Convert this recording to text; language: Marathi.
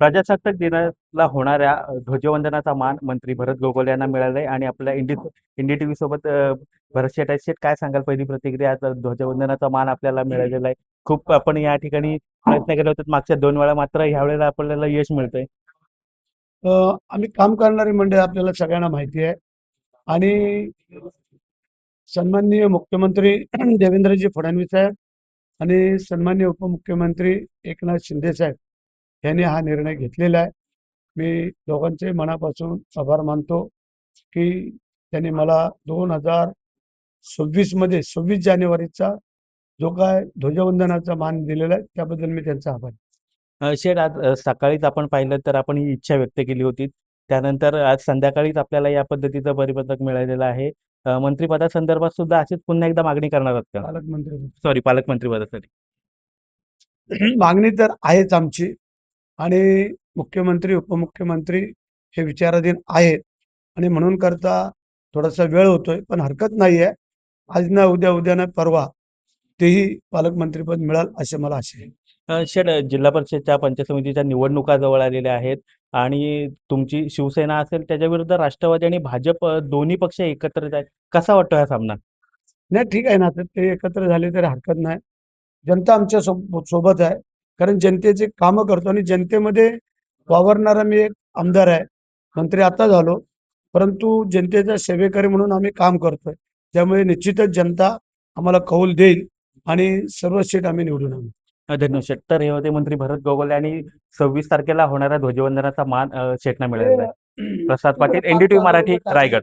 प्रजासत्ताक दिनाला होणाऱ्या ध्वजवंदनाचा मान मंत्री भरत गोगोले यांना मिळाला आणि आपल्या इंडी इंडी सोबत अ, भरत शेट शेट काय सांगाल? पहिली प्रतिक्रिया आता ध्वजवंदनाचा मान आपल्याला मिळालेला आहे. खूप आपण या ठिकाणी प्रयत्न केले होते मागच्या दोन वेळा मात्र ह्या वेळेला आपल्याला यश मिळतंय. आम्ही काम करणारी मंडळी आपल्याला सगळ्यांना माहिती आहे. आणि सन्माननीय मुख्यमंत्री देवेंद्रजी फडणवीस साहेब आणि सन्माननीय उपमुख्यमंत्री एकनाथ शिंदे साहेब. यांनी हा निर्णय घेतलेला आहे. मी दोघांचे मनापासून आभार मानतो की त्यांनी मला दोन हजार सव्वीसमध्ये सव्वीस जानेवारीचा जो काय ध्वजवंदनाचा मान दिलेला आहे त्याबद्दल मी त्यांचा आभार शेठ आज सकाळीच आपण पाहिलं तर आपण ही इच्छा व्यक्त केली होती. त्यानंतर आज संध्याकाळीच आपल्याला या पद्धतीचं परिपत्रक मिळालेलं आहे. अ, मंत्रिपदासंदर्भात सुद्धा अशीच पुन्हा एकदा मागणी करणार आहात का? पालकमंत्री सॉरी पालकमंत्रीपदासाठी मागणी तर आहेच आमची. आणि मुख्यमंत्री उपमुख्यमंत्री हे विचाराधीन आहेत. आणि म्हणून करता थोडासा वेळ होतोय पण हरकत नाही आहे आज ना उद्या उद्या ना परवा तेही पालकमंत्रीपद मिळाल असे मला आशा आहे. अ, शेठ जिल्हा परिषदच्या पंचायत समितीच्या निवडणुका जवळ आलेल्या आहेत आणि तुमची शिवसेना असेल त्याच्या विरुद्ध राष्ट्रवादी आणि भाजप दोन्ही पक्ष एकत्रित आहेत. कसा वाटतो हा सामना? नाही ठीक आहे ना ते एकत्र झाले तरी हरकत नाही. जनता आमच्या सोब- सोबत आहे. कारण जनतेचे कामं करतो आणि जनतेमध्ये वावरणारा मी एक आमदार आहे. मंत्री आता झालो. परंतु जनतेचा सेवेकरी म्हणून आम्ही काम करतोय. त्यामुळे निश्चितच जनता आम्हाला कौल देईल आणि सर्व सीट आम्ही निवडून आणू. अ, धन्यवाद. शेठ तर हे होते मंत्री भरत गोगोले आणि सव्वीस तारखेला होणाऱ्या ध्वजवंदनाचा मान अ, शेठना मिळालेला आहे. प्रसाद पाटील एनडीटीव्ही मराठी रायगड.